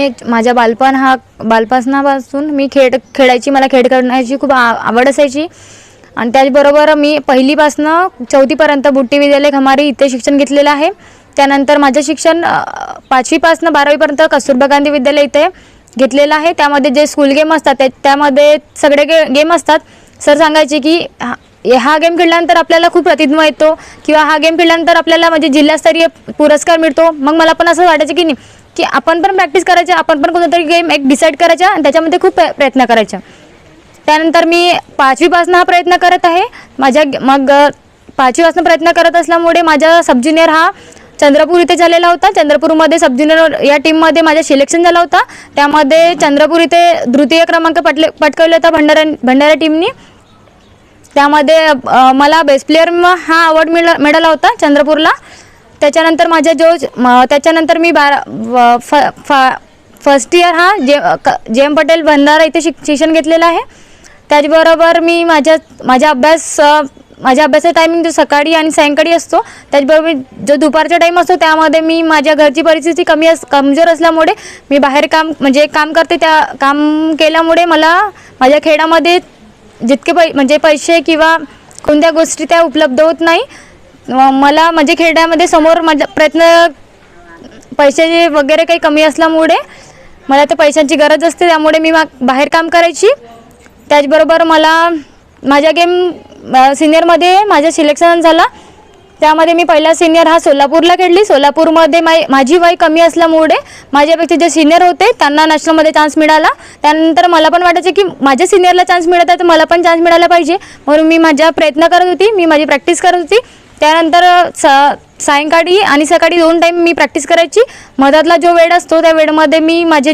मी माझ्या बालपण हा बालपणापासून मी खेळ खेळायची मला खेळ करण्याची खूप आ आवड असायची. आणि त्याचबरोबर मी पहिलीपासनं चौथीपर्यंत बुट्टी विद्यालय खमारी इथे शिक्षण घेतलेलं आहे. त्यानंतर माझं शिक्षण पाचवीपासनं बारावीपर्यंत कस्तुरबा गांधी विद्यालय इथे घेतलेलं आहे. त्यामध्ये जे स्कूल गेम असतात ते त्यामध्ये सगळे गे गेम असतात. सर सांगायचे की हा हा गेम खेळल्यानंतर आपल्याला खूप प्रतिज्ञा येतो किंवा हा गेम खेळल्यानंतर आपल्याला म्हणजे जिल्हास्तरीय पुरस्कार मिळतो. मग मला पण असं वाटायचं की नाही की आपण पण प्रॅक्टिस करायच्या आपण पण कोणता तरी गेम एक डिसाईड करायचा आणि त्याच्यामध्ये खूप प्रयत्न करायचा. त्यानंतर मी पाचवीपासून हा प्रयत्न करत आहे. माझ्या मग पाचवीपासून प्रयत्न करत असल्यामुळे माझा सब ज्युनियर हा चंद्रपूर इथे झालेला होता. चंद्रपूरमध्ये सब ज्युनियर या टीममध्ये माझं सिलेक्शन झाला होता. त्यामध्ये चंद्रपूर इथे तृतीय क्रमांक पटले पटकवला होता भंडारा भंडारा टीमनी त्यामध्ये मला बेस्ट प्लेअर हा अवॉर्ड मिळ मिळाला होता चंद्रपूरला. त्याच्यानंतर माझ्या जो म- त्याच्यानंतर मी बारा व- फ फा फर्स्ट इयर हा जे क- जे एम पटेल भंडारा इथे शिक शिक्षण घेतलेलं आहे. त्याचबरोबर मी माझ्या माझा अभ्यास माझ्या अभ्यासाचा टायमिंग जो सकाळी आणि सायंकाळी असतो त्याचबरोबर मी जो दुपारचा टाईम असतो त्यामध्ये मी माझ्या घरची परिस्थिती कमी अस कमजोर असल्यामुळे मी बाहेर काम म्हणजे काम करते त्या काम केल्यामुळे मला माझ्या खेळामध्ये जितके पै म्हणजे पैसे किंवा कोणत्या गोष्टी त्या उपलब्ध होत नाही. मला म्हणजे खेळण्यामध्ये समोर माझा प्रयत्न पैशाचे वगैरे काही कमी असल्यामुळे मला त्या पैशांची गरज असते त्यामुळे मी मा बाहेर काम करायची. त्याचबरोबर मला माझ्या गेम सिनियरमध्ये माझं सिलेक्शन झाला. त्यामध्ये मी पहिला सिनियर हा सोलापूरला खेळली. सोलापूरमध्ये माई माझी वय कमी असल्यामुळे माझ्यापेक्षा जे सिनियर होते त्यांना नॅशनलमध्ये चान्स मिळाला. त्यानंतर मला पण वाटायचं की माझ्या सिनियरला चान्स मिळत आहे तर मला पण चान्स मिळाला पाहिजे. म्हणून मी माझ्या प्रयत्न करत होती. मी माझी प्रॅक्टिस करत होती. त्यानंतर स सायंकाळी आणि सकाळी दोन टाईम मी प्रॅक्टिस करायची. मधातला जो वेळ असतो त्या वेळमध्ये मी माझे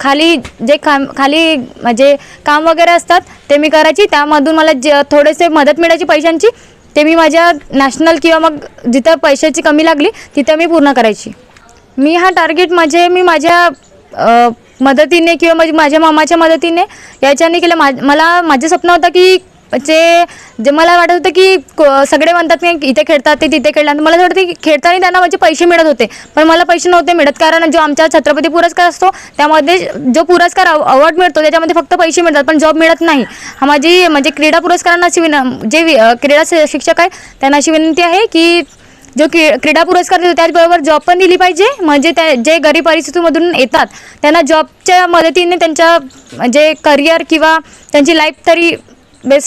खाली जे काम खाली म्हणजे काम वगैरे असतात ते मी करायची. त्यामधून मला जे थोडेसे मदत मिळायची पैशांची ते मी माझ्या नॅशनल किंवा मग जिथं पैशाची कमी लागली तिथं मी पूर्ण करायची. मी हा टार्गेट म्हणजे मी माझ्या मदतीने किंवा माझ्या मामाच्या मदतीने याच्याने केलं. मा मला माझं स्वप्न होतं की जे जे मला वाटत होतं की सगळे म्हणतात की इथे खेळतात ते तिथे खेळतात मला वाटतं की खेळताना त्यांना म्हणजे पैसे मिळत होते. पण मला पैसे नव्हते मिळत कारण जो आमचा छत्रपती पुरस्कार असतो त्यामध्ये जो पुरस्कार अवॉर्ड मिळतो त्याच्यामध्ये फक्त पैसे मिळतात पण जॉब मिळत नाही. हा माझी म्हणजे क्रीडा पुरस्कारांना अशी विन जे वि- क्रीडा शिक्षक आहे त्यांना अशी विनंती आहे की जो क्रीडा पुरस्कार देतो त्याचबरोबर जॉब पण दिली पाहिजे. म्हणजे त्या जे गरीब परिस्थितीमधून येतात त्यांना जॉबच्या मदतीने त्यांच्या म्हणजे करिअर किंवा त्यांची लाईफ तरी बेस्ट